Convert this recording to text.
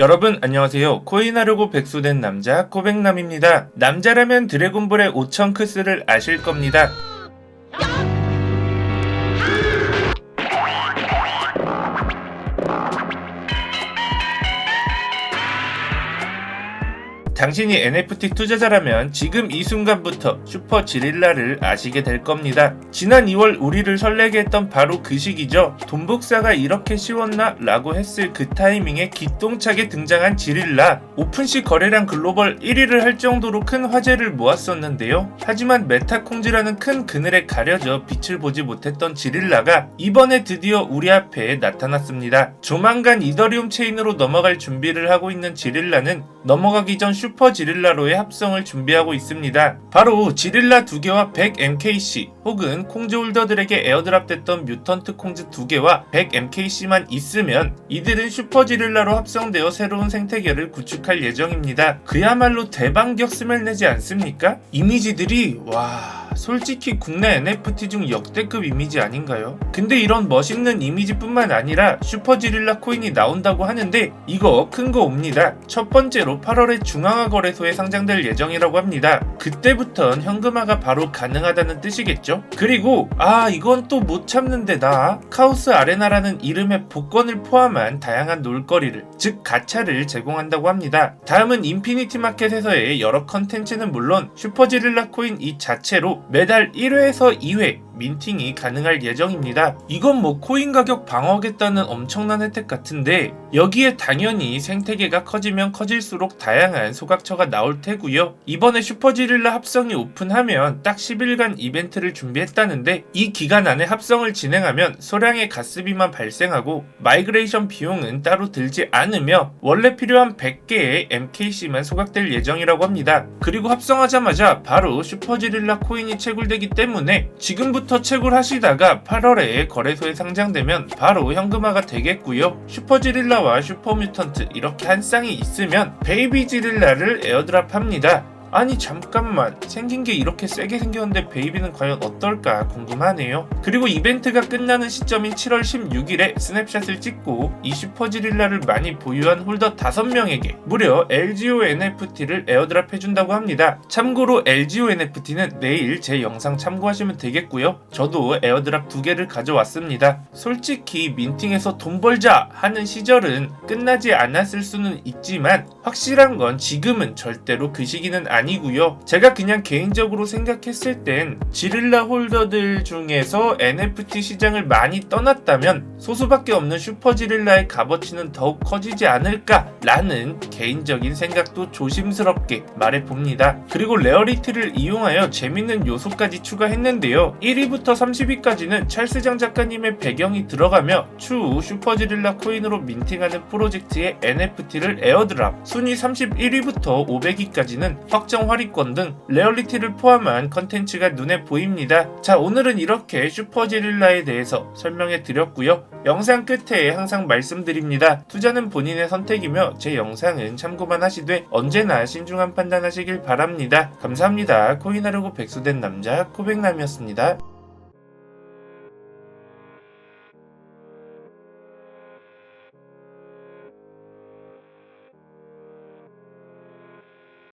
여러분 안녕하세요. 코인하려고 백수된 남자 코백남입니다. 남자라면 드래곤볼의 5천 크스를 아실 겁니다. 당신이 NFT 투자자라면 지금 이 순간부터 슈퍼 지릴라를 아시게 될 겁니다. 지난 2월 우리를 설레게 했던 바로 그 시기죠. 돈복사가 이렇게 쉬웠나? 라고 했을 그 타이밍에 기똥차게 등장한 지릴라. 오픈시 거래량 글로벌 1위를 할 정도로 큰 화제를 모았었는데요. 하지만 메타콩즈라는 큰 그늘에 가려져 빛을 보지 못했던 지릴라가 이번에 드디어 우리 앞에 나타났습니다. 조만간 이더리움 체인으로 넘어갈 준비를 하고 있는 지릴라는 넘어가기 전 슈퍼 지릴라로의 합성을 준비하고 있습니다. 바로 지릴라 2개와 100MKC 혹은 콩즈 홀더들에게 에어드랍 됐던 뮤턴트 콩즈 2개와 100MKC만 있으면 이들은 슈퍼 지릴라로 합성되어 새로운 생태계를 구축할 예정입니다. 그야말로 대반격 스멜 내지 않습니까? 이미지들이 와... 솔직히 국내 NFT 중 역대급 이미지 아닌가요? 근데 이런 멋있는 이미지뿐만 아니라 슈퍼 지릴라 코인이 나온다고 하는데 이거 큰 거 옵니다. 첫 번째로 8월에 중앙화 거래소에 상장될 예정이라고 합니다. 그때부턴 현금화가 바로 가능하다는 뜻이겠죠? 그리고 아 이건 또 못 참는데 나 카오스 아레나라는 이름의 복권을 포함한 다양한 놀거리를 즉 가차를 제공한다고 합니다. 다음은 인피니티 마켓에서의 여러 컨텐츠는 물론 슈퍼 지릴라 코인 이 자체로 매달 1회에서 2회 민팅이 가능할 예정입니다. 이건 뭐 코인 가격 방어하겠다는 엄청난 혜택 같은데 여기에 당연히 생태계가 커지면 커질수록 다양한 소각처가 나올 테고요. 이번에 슈퍼지릴라 합성이 오픈하면 딱 10일간 이벤트를 준비했다는데 이 기간 안에 합성을 진행하면 소량의 가스비만 발생하고 마이그레이션 비용은 따로 들지 않으며 원래 필요한 100개의 MKC만 소각될 예정이라고 합니다. 그리고 합성하자마자 바로 슈퍼지릴라 코인이 채굴되기 때문에 지금부터 채굴 하시다가 8월에 거래소에 상장되면 바로 현금화가 되겠고요. 슈퍼지릴라와 슈퍼뮤턴트 이렇게 한 쌍이 있으면 베이비 지릴라를 에어드랍합니다. 아니 잠깐만 생긴 게 이렇게 세게 생겼는데 베이비는 과연 어떨까 궁금하네요. 그리고 이벤트가 끝나는 시점인 7월 16일에 스냅샷을 찍고 이 슈퍼지릴라를 많이 보유한 홀더 5명에게 무려 LGO NFT를 에어드랍 해준다고 합니다. 참고로 LGO NFT는 내일 제 영상 참고하시면 되겠고요. 저도 에어드랍 두 개를 가져왔습니다. 솔직히 민팅에서 돈 벌자 하는 시절은 끝나지 않았을 수는 있지만 확실한 건 지금은 절대로 그 시기는 아니 고요. 제가 그냥 개인적으로 생각했을 땐 지릴라 홀더들 중에서 NFT 시장을 많이 떠났다면 소수밖에 없는 슈퍼 지릴라의 값어치는 더욱 커지지 않을까라는 개인적인 생각도 조심스럽게 말해봅니다. 그리고 레어리티를 이용하여 재밌는 요소까지 추가했는데요. 1위부터 30위까지는 찰스장 작가님의 배경이 들어가며 추후 슈퍼 지릴라 코인으로 민팅하는 프로젝트의 NFT를 에어드랍 순위 31위부터 500위까지는 확정 활이권 등 레얼리티를 포함한 컨텐츠가 눈에 보입니다. 자 오늘은 이렇게 슈퍼지릴라에 대해서 설명해 드렸고요. 영상 끝에 항상 말씀드립니다. 투자는 본인의 선택이며 제 영상은 참고만 하시되 언제나 신중한 판단하시길 바랍니다. 감사합니다. 코인하려고 백수된 남자 코백남이었습니다.